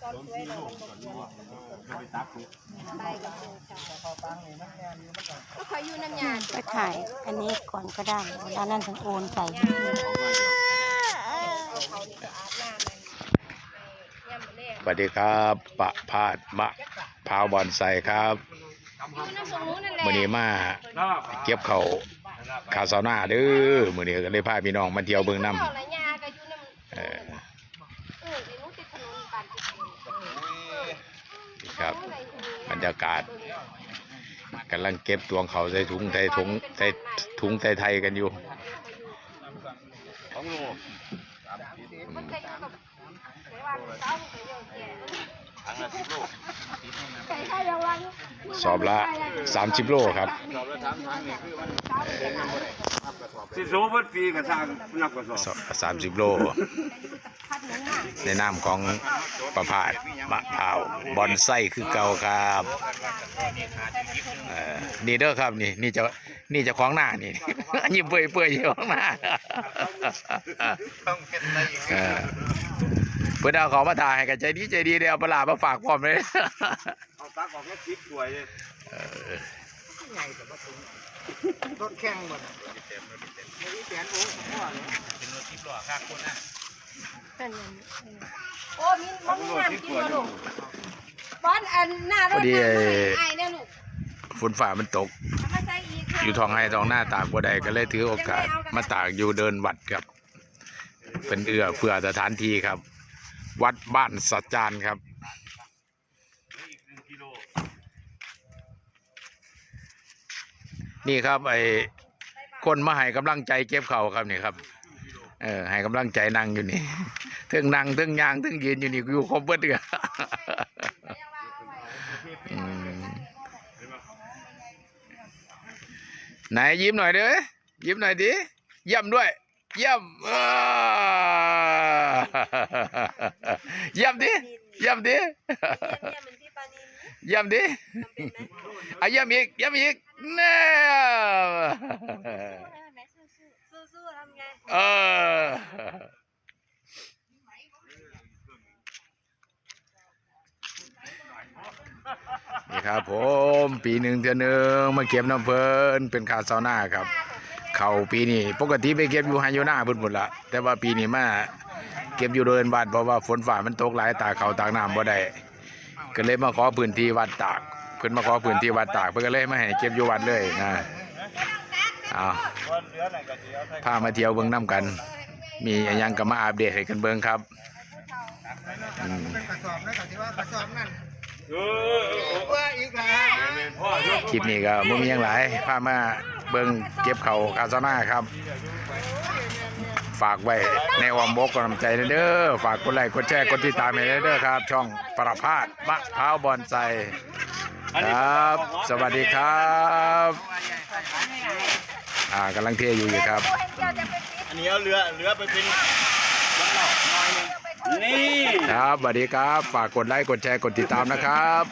กว่ไปอขายู่น้ำยาก็ถ่ายอันนี้ก่อนก็ได้แล้วนั้นถึงโอนใส่สวัสดีครับปะพาดมะพาวบอนไซครับมือนี้มาเก็บเขาคาซาหน้าเด้อมือนี้ก็เลยพาพี่น้องมาเที่ยวเบืองน้ำ รรยากาศกำลังเก็บตวงเขาใส่ถุงใส่ถุงใส่ถุงใส่ไทยกันอยู่มันจะอ ยู่กับไต้หวันเจ้าไปเดียวแก่ใส่ไทยยังวันสอบละ30โลครับสิสูเพิ่นปีกระทางนับกระสอบสามสิบโล ในนามของประพาสมะพร้าวบอนไส้คือเก่าครับเอ่อนี่เด้อครับนี่นี่จะนี่จะของหน้านี่ยิ้มเปื่อยเปื่อยๆอยู่ข้างหน้า เออเพื่อนเอาของมาถ่ายให้กันใจดีใจดีเดี๋ยวเอาปลาร้ามาฝากพร้อมเลยเอาตักออกแล้วคิดสวยเลยรถแข่งหมดมีแสนโอ้พ่อเลยโอ้มีมันมีน้ำกินมาลูกบอนอันหน้ารถพอดีน้ำไอ้ไอ้เนี่ยลูกฝนฝ่ามันตกเอามาใส่อีกค่ะอยู่ท้องให้ท้องหน้าตากบ่ได้ก็เลยถือโอกาส มาตากอยู่เดินวัดครับ เป็นเอื้อเพื่อสถานที่ครับ วัดบ้านสัจจานครับนี่ครับไอ้คนมาให้กำลังใจเก็บเข่าครับนี่ครับ เออให้กำลังใจนั่งอยู่นี่ถึงนั่งถึงยางถึงยืนอยู่นี่อยู่ครบเบิดเดืออืมไหนยิ้มหน่อยเด้อยิ้มหน่อยดิเยี่ยมด้วย เยี่ยม เออเยี่ยมดิเยี่ยมดิเยี่ยมดิอะเยี่ยมอีกเยี่ยมอีกเน่เออนี่ครับผมปีหนึ่งเดือนหนึ่งมาเก็บน้ำเพลินเป็นคาซาวน่าครับ เขาปีนี้ปกติไปเก็บอยู่ไฮโยนาเพุ่นหมดละแต่ว่าปีนี้มา เก็บอยู่เดินวัดเพราะว่าฝนฝ่ามันตกหลายตาเขาตากน้ำบ่ได้ก็เลยมาขอพื้นที่วัดตาก เพิ่นมาขอพื้นที่วัดตากเพิ่นก็เลยมาให้เก็บอยู่วัดเลยนะเอาพามาเที่ยวเบิ่งน้ำกัน มีอนหยังก็มาอัปเดตให้กันเบิ่งครับอืมเป็นกระสอบนะแต่ที่ว่ากระสอบนั่นเออเออเออว่าอีกแล้วพ่อชอบคลิปนี้ก็มีหยังหลายพามาเบิ่งเก็บเขาคาซาน่าครับ ฝากไว้ในอ้อมอกกำลังใจเด้อฝากกดไลค์กดแชร์กดติดตามให้เด้อครับ ช่องประพาสมะพร้าวบอนไซครับ สวัสดีครับอ่ากำลังเทอยู่อยู่ครับ อันนี้เอาเรือเรือไปเป็นนี่ครับสวัสดีครับ ฝากกดไลค์กดแชร์กดติดตามนะครับ